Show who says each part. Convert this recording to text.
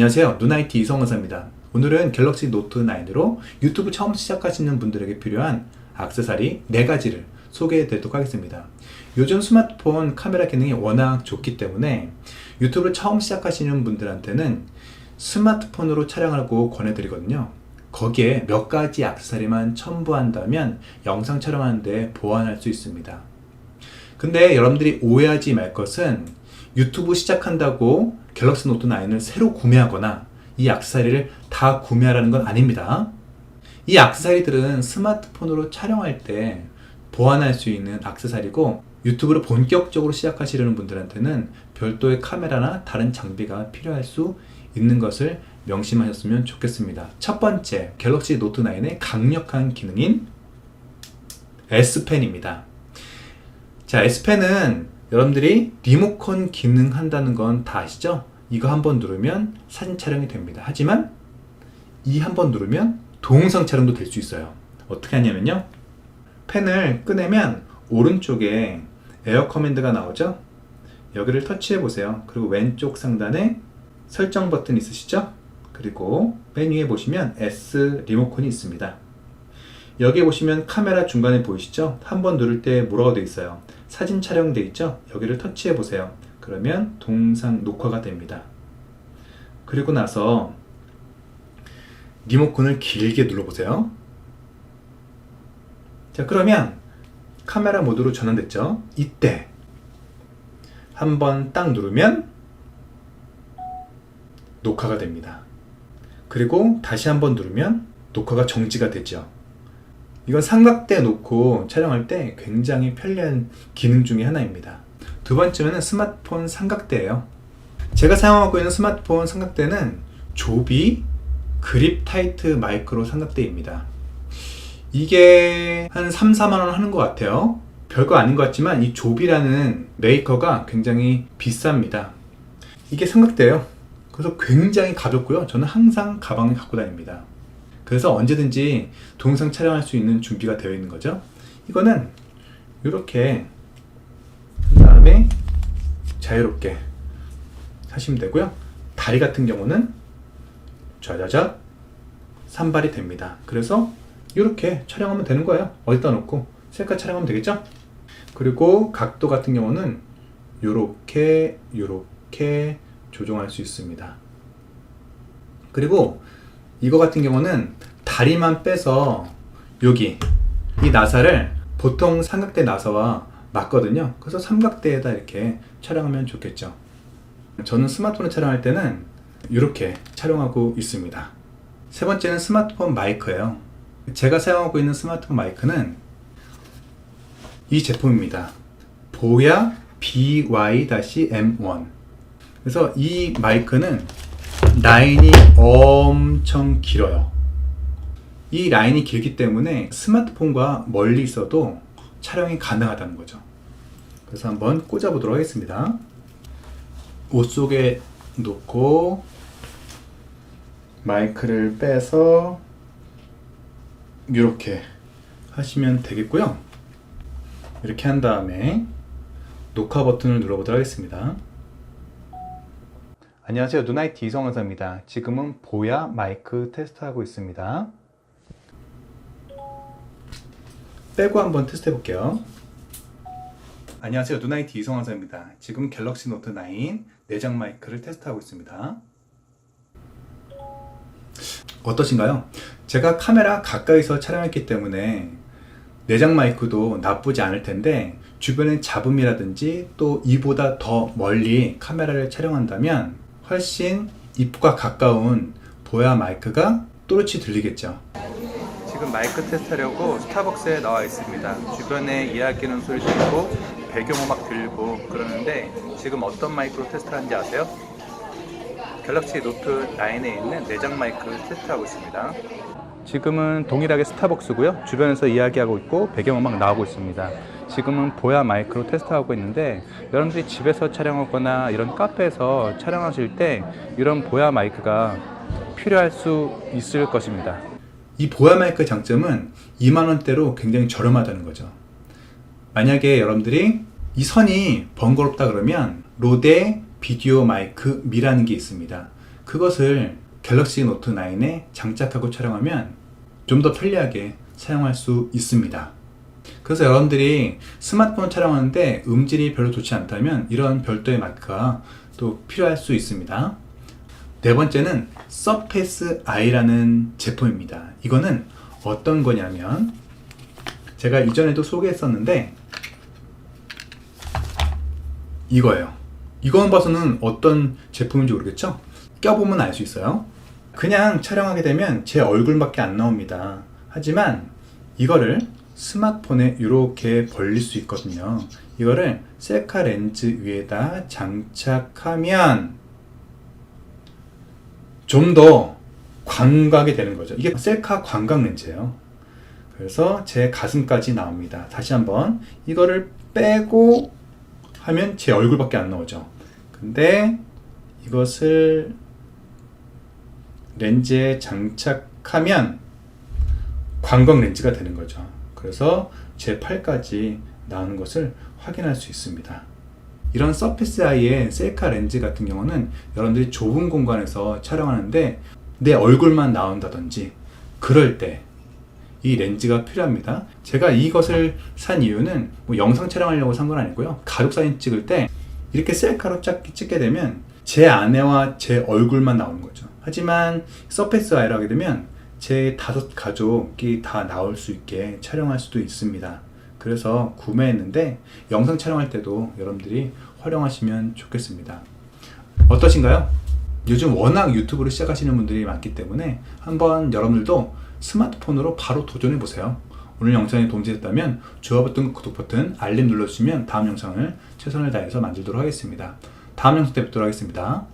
Speaker 1: 안녕하세요. 누나이티 이성원사입니다. 오늘은 갤럭시 노트 9으로 유튜브 처음 시작하시는 분들에게 필요한 악세사리 4가지를 소개해 드리도록 하겠습니다. 요즘 스마트폰 카메라 기능이 워낙 좋기 때문에 유튜브를 처음 시작하시는 분들한테는 스마트폰으로 촬영하고 권해드리거든요. 거기에 몇 가지 악세사리만 첨부한다면 영상 촬영하는데 보완할 수 있습니다. 근데 여러분들이 오해하지 말 것은 유튜브 시작한다고 갤럭시 노트 9을 새로 구매하거나 이 악세사리를 다 구매하라는 건 아닙니다. 이 악세사리들은 스마트폰으로 촬영할 때 보완할 수 있는 악세사리고 유튜브를 본격적으로 시작하시려는 분들한테는 별도의 카메라나 다른 장비가 필요할 수 있는 것을 명심하셨으면 좋겠습니다. 첫 번째, 갤럭시 노트 9의 강력한 기능인 S펜입니다. 자, S펜은 여러분들이 리모컨 기능 한다는 건 다 아시죠? 이거 한번 누르면 사진 촬영이 됩니다. 하지만 이 한번 누르면 동영상 촬영도 될 수 있어요. 어떻게 하냐면요. 펜을 꺼내면 오른쪽에 에어 커맨드가 나오죠? 여기를 터치해 보세요. 그리고 왼쪽 상단에 설정 버튼 있으시죠? 그리고 맨 위에 보시면 S 리모컨이 있습니다. 여기 보시면 카메라 중간에 보이시죠? 한 번 누를 때 뭐라고 되어 있어요? 사진 촬영돼 있죠? 여기를 터치해 보세요. 그러면 동상 녹화가 됩니다. 그리고 나서 리모컨을 길게 눌러보세요. 자, 그러면 카메라 모드로 전환됐죠? 이때 한번 딱 누르면 녹화가 됩니다. 그리고 다시 한번 누르면 녹화가 정지가 되죠. 이건 삼각대 놓고 촬영할 때 굉장히 편리한 기능 중에 하나입니다. 두 번째는 스마트폰 삼각대예요. 제가 사용하고 있는 스마트폰 삼각대는 조비 그립 타이트 마이크로 삼각대입니다. 이게 한 3, 4만 원 하는 것 같아요. 별거 아닌 것 같지만 이 조비라는 메이커가 굉장히 비쌉니다. 이게 삼각대예요. 그래서 굉장히 가볍고요. 저는 항상 가방에 갖고 다닙니다. 그래서 언제든지 동영상 촬영할 수 있는 준비가 되어 있는 거죠. 이거는 이렇게 한 다음에 자유롭게 하시면 되고요. 다리 같은 경우는 좌자자 산발이 됩니다. 그래서 이렇게 촬영하면 되는 거예요. 어디다 놓고 셀카 촬영하면 되겠죠? 그리고 각도 같은 경우는 이렇게 이렇게 조정할 수 있습니다. 그리고 이거 같은 경우는 다리만 빼서 여기 이 나사를 보통 삼각대 나사와 맞거든요. 그래서 삼각대에다 이렇게 촬영하면 좋겠죠. 저는 스마트폰을 촬영할 때는 이렇게 촬영하고 있습니다. 세 번째는 스마트폰 마이크예요. 제가 사용하고 있는 스마트폰 마이크는 이 제품입니다. 보야 BY-M1. 그래서 이 마이크는 라인이 엄청 길어요. 이 라인이 길기 때문에 스마트폰과 멀리 있어도 촬영이 가능하다는 거죠. 그래서 한번 꽂아 보도록 하겠습니다. 옷 속에 놓고 마이크를 빼서 이렇게 하시면 되겠고요. 이렇게 한 다음에 녹화 버튼을 눌러보도록 하겠습니다. 안녕하세요. 누나이티 이성원사입니다. 지금은 보야 마이크 테스트하고 있습니다. 빼고 한번 테스트 해볼게요. 안녕하세요. 누나이티 이성원사입니다. 지금 갤럭시 노트 9 내장 마이크를 테스트하고 있습니다. 어떠신가요? 제가 카메라 가까이서 촬영했기 때문에 내장 마이크도 나쁘지 않을 텐데 주변의 잡음이라든지 또 이보다 더 멀리 카메라를 촬영한다면 훨씬 입과 가까운 보야 마이크가 또렷이 들리겠죠. 지금 마이크 테스트하려고 스타벅스에 나와 있습니다. 주변에 이야기하는 소리 들리고 배경음악 들리고 그러는데 지금 어떤 마이크로 테스트하는지 아세요? 갤럭시 노트 9에 있는 내장 마이크를 테스트하고 있습니다. 지금은 동일하게 스타벅스고요. 주변에서 이야기하고 있고 배경음악 나오고 있습니다. 지금은 보야 마이크로 테스트하고 있는데 여러분들이 집에서 촬영하거나 이런 카페에서 촬영하실 때 이런 보야 마이크가 필요할 수 있을 것입니다. 이 보야 마이크의 장점은 2만 원대로 굉장히 저렴하다는 거죠. 만약에 여러분들이 이 선이 번거롭다 그러면 로데 비디오 마이크 미라는 게 있습니다. 그것을 갤럭시 노트 9에 장착하고 촬영하면 좀 더 편리하게 사용할 수 있습니다. 그래서 여러분들이 스마트폰 촬영하는데 음질이 별로 좋지 않다면 이런 별도의 마크가 또 필요할 수 있습니다. 네 번째는 서페이스 I라는 제품입니다. 이거는 어떤 거냐면 제가 이전에도 소개했었는데 이거예요. 이거만 봐서는 어떤 제품인지 모르겠죠? 껴보면 알 수 있어요. 그냥 촬영하게 되면 제 얼굴밖에 안 나옵니다. 하지만 이거를 스마트폰에 이렇게 벌릴 수 있거든요. 이거를 셀카 렌즈 위에다 장착하면 좀 더 광각이 되는 거죠. 이게 셀카 광각 렌즈예요. 그래서 제 가슴까지 나옵니다. 다시 한번 이거를 빼고 하면 제 얼굴밖에 안 나오죠. 근데 이것을 렌즈에 장착하면 광각 렌즈가 되는 거죠. 그래서 제 팔까지 나오는 것을 확인할 수 있습니다. 이런 서피스 아이의 셀카 렌즈 같은 경우는 여러분들이 좁은 공간에서 촬영하는데 내 얼굴만 나온다든지 그럴 때 이 렌즈가 필요합니다. 제가 이것을 산 이유는 뭐 영상 촬영하려고 산 건 아니고요. 가족 사진 찍을 때 이렇게 셀카로 짝 찍게 되면 제 아내와 제 얼굴만 나오는 거죠. 하지만 서페이스 아이를 하게 되면 제 다섯 가족이 다 나올 수 있게 촬영할 수도 있습니다. 그래서 구매했는데 영상 촬영할 때도 여러분들이 활용하시면 좋겠습니다. 어떠신가요? 요즘 워낙 유튜브를 시작하시는 분들이 많기 때문에 한번 여러분들도 스마트폰으로 바로 도전해 보세요. 오늘 영상이 도움되셨다면 좋아요 버튼, 구독 버튼, 알림 눌러주시면 다음 영상을 최선을 다해서 만들도록 하겠습니다. 다음 영상 때 뵙도록 하겠습니다.